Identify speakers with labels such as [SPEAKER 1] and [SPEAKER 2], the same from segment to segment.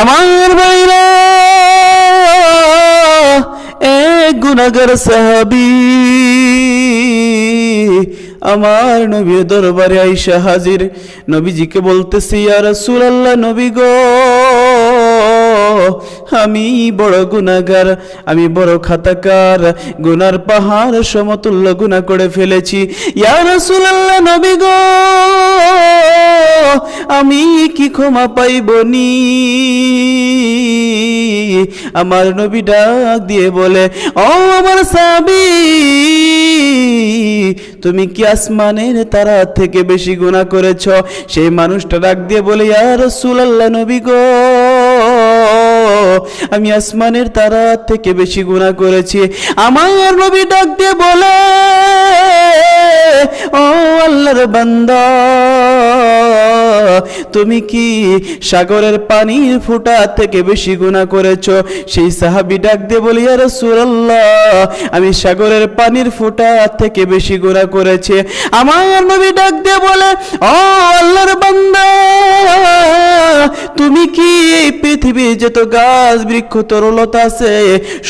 [SPEAKER 1] আমার বাইরা গুনাগার সাহাবি, আমার নবী দরবারে আইসা হাজির। নবীজিকে বলতেছি আর রাসূলুল্লাহ, নবী গো আমি বড় গুনাগার আমি বড় খাতাকার। গুনার পাহাড় সমতুল্য গুনাহ করে ফেলেছি। নবী গো, আমি কি ক্ষমা পাইবনি? আমার নবী ডাক দিয়ে বলে, ও আমার সাবি তুমি কি আসমানের তারা থেকে বেশি গুনাহ করেছ? সেই মানুষটা ডাক দিয়ে বলে, ইয়া রাসূলুল্লাহ নবী গো আমি আসমানের তারা থেকে বেশি গুনাহ করেছি। আমার নবী ডাক দিয়ে বলে, ও আল্লাহর বান্দা, তুমি কি সাগরের পানির ফুটা থেকে বেশি গুনাহ করেছ? সেই সাহাবি ডাক দিয়ে বলি আর রাসূলুল্লাহ, আমি সাগরের পানির ফুটা থেকে বেশি গুনাহ করেছে। আমার নবী ডাক দিয়ে বলে, ও আল্লাহর বান্দা, তুমি কি পৃথিবী যত গাছ, বৃক্ষ তরলতা আছে।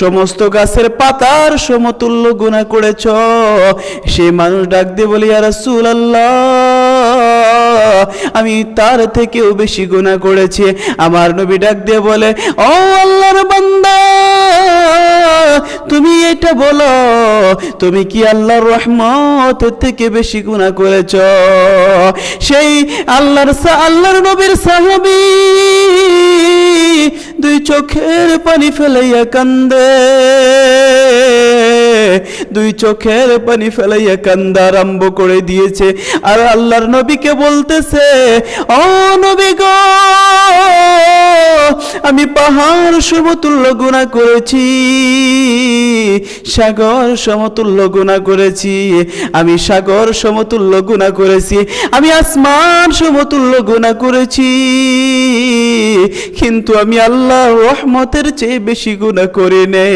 [SPEAKER 1] সমস্ত গাছের পাতার সমতুল্য গুণা করেছ। সে মানুষ ডাক দিয়ে বলি আর রাসূলুল্লাহ, আমি তার থেকেও বেশি গুণা করেছি। আমার নবী ডাক দিয়ে বলে, ও আল্লাহর বান্দা, তুমি এটা বলো, তুমি কি আল্লাহর রহমত থেকে বেশি গুণা করেছ? সেই আল্লাহর আল্লাহর নবীর সাহাবী চোখের পানি ফেলাইয়া কান্দে। দুই চোখের পানি ফেলাইয়া কান্দা আরম্ভ করে দিয়েছে। আর আল্লাহর নবীকে বলতেছে, ও নবী গো, আমি পাহাড় সমতুল্য গুণা করেছি, সাগর সমতুল্য গুণা করেছি, আমি সাগর সমতুল্য গুণা করেছি, আমি আসমান সমতুল্য গুণা করেছি। কিন্তু আমি আল্লাহ রহমতের চেয়ে বেশি গুণা করি নে।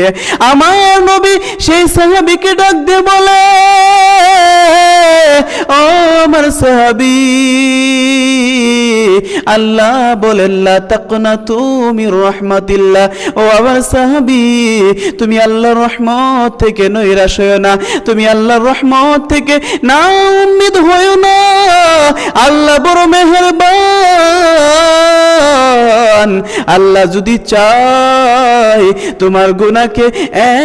[SPEAKER 1] আমার নবী সেই সাহাবিকে ডাক দিয়ে বলে, ও আমার সাহাবি, আল্লাহ বলেন, লা তাকনা তুমি রহমাতিল্লাহ। ও আমার সাহাবি, তুমি আল্লাহর রহমত থেকে নৈরাশ হয়েও না, তুমি আল্লাহর রহমত থেকে না উম্মিদ হয়েও না। আল্লাহ বড় মেহেরবান। আল্লাহ যদি চায়, তোমার গুণাকে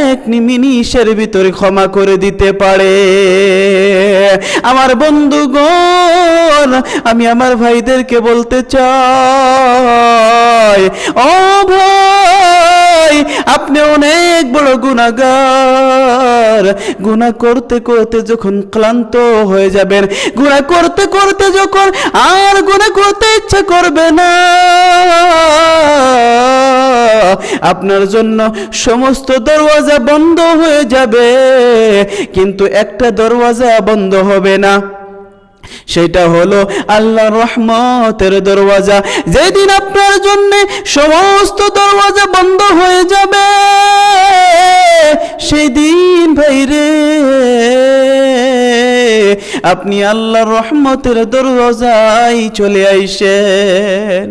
[SPEAKER 1] এক নিমিনিশের ভিতরে ক্ষমা করে দিতে পারে। আমার বন্ধুগণ, আমি আমার ভাইদেরকে বলতে চাই, ও ভাই আপনি অনেক বড় গুনাহগার। গুনাহ করতে করতে যখন ক্লান্ত হয়ে যাবেন, গুনাহ করতে করতে যখন আর গুনাহ করতে ইচ্ছা করবে না। আপনার জন্য সমস্ত দরওয়াজা বন্ধ হয়ে যাবে, কিন্তু একটা দরওয়াজা বন্ধ হবে না। সেটা হলো আল্লাহ রহমতের দরওয়াজা। যেদিন আপনার জন্য সমস্ত দরওয়াজা বন্ধ হয়ে যাবে, সেদিন ভাইরে, আপনি আল্লাহ রহমতের দরওয়াজাই চলে আইসেন।